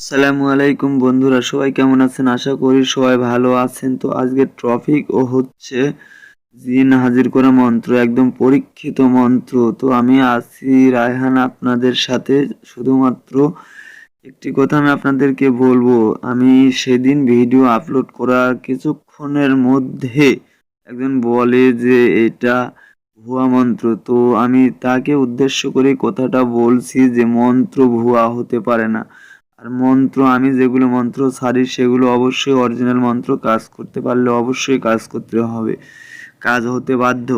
আসসালামু আলাইকুম বন্ধুরা, সবাই কেমন আছেন? আশা করি সবাই ভালো আছেন। তো আজকে ট্রফিক ও হচ্ছে জিন হাজির করা মন্ত্র, একদম পরীক্ষিত মন্ত্র। তো আমি আছি রায়হান আপনাদের সাথে, শুধুমাত্র একটি কথা আমি আপনাদেরকে বলব। আমি সেদিন ভিডিও আপলোড করার কিছুক্ষণের মধ্যে একজন বলে যে এটা ভুয়া মন্ত্র। তো আমি তাকে উদ্দেশ্য করে কথাটা বলছি যে মন্ত্র ভুয়া হতে পারে না। আর মন্ত্র, আমি যেগুলো মন্ত্র ছাড়ি, সেগুলো অবশ্যই অরিজিনাল মন্ত্র কাজ করতে পারলে অবশ্যই কাজ করতে হবে, কাজ হতে বাধ্য।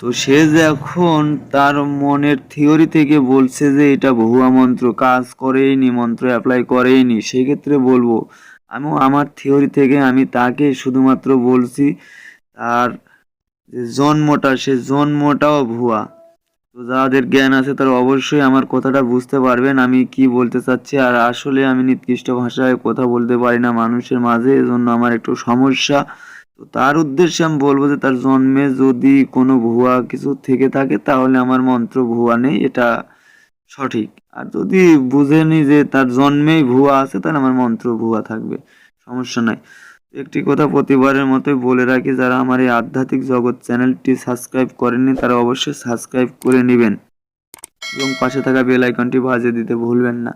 তো সে যখন তার মনের থিওরি থেকে বলছে যে এটা ভুয়া মন্ত্র, কাজ করেইনি, মন্ত্র অ্যাপ্লাই করেইনি, সেক্ষেত্রে বলব আমিও আমার থিওরি থেকে আমি তাকে শুধুমাত্র বলছি, তার যে জন্মটা, সে জন্মটাও ভুয়া। তো যাদের জ্ঞান আছে তারা অবশ্যই আমার কথাটা বুঝতে পারবেন, আমি কি বলতে চাচ্ছি। আর আসলে আমি নির্দিষ্ট ভাষায় কথা বলতে পারি না মানুষের মাঝে, এজন্য আমার একটু সমস্যা। তো তার উদ্দেশ্যে আমি বলব যে, তার জন্মে যদি কোনো ভুয়া কিছু থেকে থাকে, তাহলে আমার মন্ত্র ভুয়া নেই, এটা সঠিক। আর যদি বুঝেনি যে তার জন্মেই ভুয়া আছে, তাহলে আমার মন্ত্র ভুয়া থাকবে, সমস্যা নাই। একটি কথা প্রতিবারের মতোই বলে রাখি, যারা আমার এই আধ্যাত্মিক জগৎ চ্যানেলটি সাবস্ক্রাইব করেননি, তারা অবশ্যই সাবস্ক্রাইব করে নেবেন এবং পাশে থাকা বেল আইকনটি বাজিয়ে দিতে ভুলবেন না।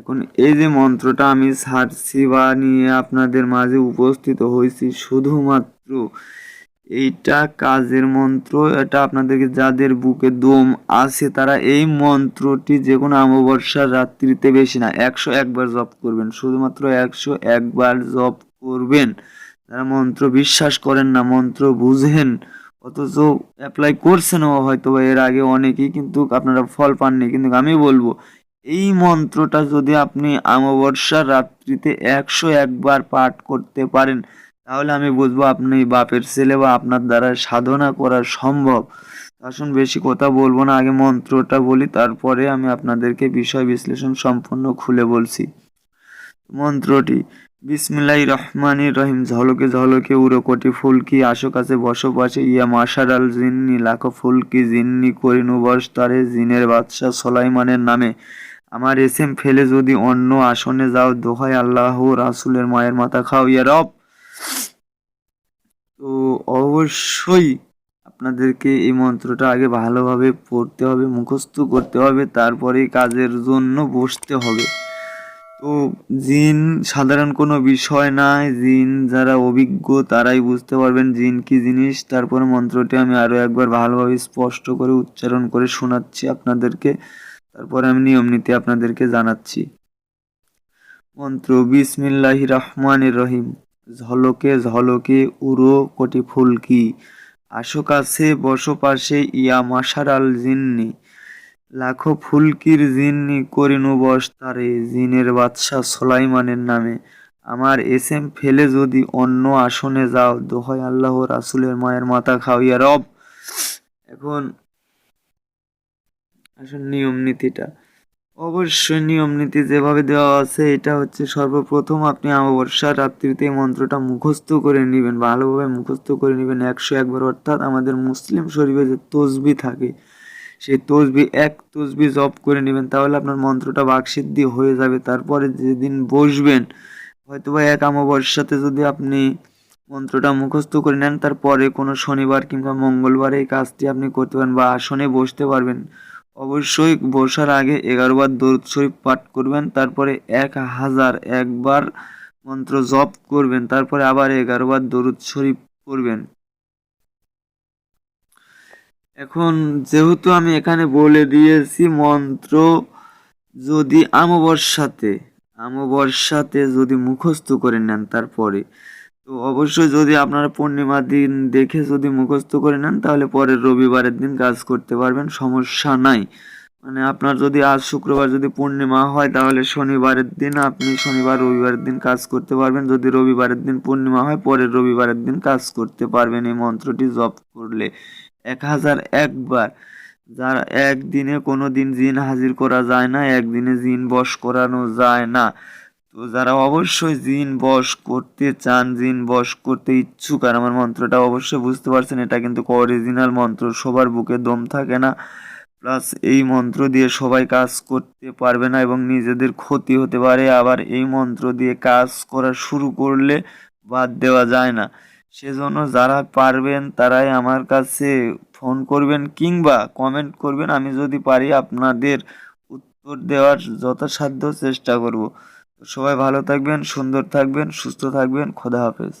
এখন এই যে মন্ত্রটা আমি সারছি বা নিয়ে আপনাদের মাঝে উপস্থিত হয়েছি, শুধুমাত্র এইটা কাজের মন্ত্র, এটা আপনাদেরকে যাদের বুকে দম আছে, তারা এই মন্ত্রটি যে কোনো অমাবস্যার রাত্রিতে বেশি না, একশো একবার জপ করবেন, শুধুমাত্র একশো একবার জপ করবেন। যারা মন্ত্র বিশ্বাস করেন না, মন্ত্র বুঝেন, অথচ অ্যাপ্লাই করছেনও হয়তো এর আগে অনেকেই কিন্তু আপনারা ফল পাননি। কিন্তু আমি বলব, এই মন্ত্রটা যদি আপনি অমাবস্যার রাত্রিতে একশো একবার পাঠ করতে পারেন, তাহলে আমি বুঝব আপনি বাপের ছেলে বা আপনার দ্বারা সাধনা করা সম্ভব। আসুন, বেশি কথা বলব না, আগে মন্ত্রটা বলি, তারপরে আমি আপনাদেরকে বিষয় বিশ্লেষণ সম্পূর্ণ খুলে বলছি। মন্ত্রটি বিসমিল্লাহ রহমানির রহিম। ঝলকে ঝলকে উড়োকটি ফুলকি আশো কাছে বসবাসে? ইয়া মাসারাল জিন্নি, লাখো ফুলকি জিন্নি করিনু তারে জিনের বাদশাহ সোলাইমানের নামে। আমার এসএম ফেলে যদি অন্য আসনে যাও দোহাই আল্লাহ রাসুলের মায়ের মাথা খাও, ইয়া রব। তো অবশ্যই আপনাদেরকে এই মন্ত্রটা আগে ভালোভাবে পড়তে হবে, মুখস্থ করতে হবে তারপরে কাজের জন্য বসতে হবে। তো জিন সাধারণ কোনো বিষয় নয়। জিন যারা অভিজ্ঞ, তারাই বুঝতে পারবেন জিন কি জিনিস। তারপর মন্ত্রটি আমি আরও একবার ভালোভাবে স্পষ্ট করে উচ্চারণ করে শোনাচ্ছি আপনাদেরকে। তারপরে আমি নিয়ম নীতি আপনাদেরকে জানাচ্ছি। মন্ত্র বিসমিল্লাহি রহমান রহিম। ঝলকে ঝলকে উড়ো কোটি ফুলকি আশো কাছে বসো পাশে, ইয়া মাসার আল জিন্নি। লাখো ফুলকির জিন্নি করিনু বস তারে, জিনের বাদশাহ সোলাইমানের নামে। আমার এসএম ফেলে যদি অন্য আসনে যাও, দোহাই আল্লাহ রাসুলের মায়ের মাথা খাওয়াইয়া রব। এখন আসলে নিয়ম নীতিটা। অবশ্যই নিয়ম নীতি যেভাবে দেওয়া আছে, এটা হচ্ছে সর্বপ্রথম আপনি অমাবস্যার রাত্রিতে মন্ত্রটা মুখস্থ করে নেবেন, ভালোভাবে মুখস্থ করে নেবেন। একশো একবার, অর্থাৎ আমাদের মুসলিম শরীফে যে তসবি থাকে সেই তসবি, এক তসবি জপ করে নেবেন, তাহলে আপনার মন্ত্রটা বাকসিদ্ধি হয়ে যাবে। তারপরে যেদিন বসবেন হয়তো বা এক অমাবস্যাতে যদি আপনি মন্ত্রটা মুখস্থ করে নেন, তারপরে কোনো শনিবার কিংবা মঙ্গলবার এই কাজটি আপনি করতে পারেন বা আসনে বসতে পারবেন। অবশ্যই বসার আগে এগারো বার দরুদ শরীফ পাঠ করবেন, তারপরে এক হাজার একবার মন্ত্র জপ করবেন, তারপরে আবার এগারো বার দরুদ শরীফ করবেন এখন যেহেতু আমি এখানে বলে দিয়েছি মন্ত্র, যদি আমবর্ষাতে আমবর্ষাতে যদি মুখস্থ করে নেন তারপরে, তো অবশ্যই যদি আপনারা পূর্ণিমা দিন দেখে যদি মুখস্থ করে নেন, তাহলে পরের রবিবারের দিন কাজ করতে পারবেন, সমস্যা নাই। মানে আপনার যদি আজ শুক্রবার যদি পূর্ণিমা হয়, তাহলে শনিবারের দিন আপনি শনিবার, রবিবারের দিন কাজ করতে পারবেন। যদি রবিবারের দিন পূর্ণিমা হয়, পরের রবিবারের দিন কাজ করতে পারবেন এই মন্ত্রটি জপ করলে। এক হাজার একবার যার একদিনে কোনো দিন জিন হাজির করা যায় না, একদিনে জিন বশ করানো যায় না। তো যারা অবশ্যই জিন বশ করতে চান, জিন বশ করতে ইচ্ছুক, আর আমার মন্ত্রটা অবশ্যই বুঝতে পারছেন, এটা কিন্তু অরিজিনাল মন্ত্র, সবার বুকে দম থাকে না। প্লাস এই মন্ত্র দিয়ে সবাই কাজ করতে পারবে না এবং নিজেদের ক্ষতি হতে পারে। আবার এই মন্ত্র দিয়ে কাজ করা শুরু করলে বাদ দেওয়া যায় না। সেজন্য যারা পারবেন তারাই আমার কাছে ফোন করবেন কিংবা কমেন্ট করবেন। আমি যদি পারি আপনাদের উত্তর দেওয়ার যথাসাধ্য চেষ্টা করব। সবাই ভালো থাকবেন, সুন্দর থাকবেন, সুস্থ থাকবেন। খোদা হাফেজ।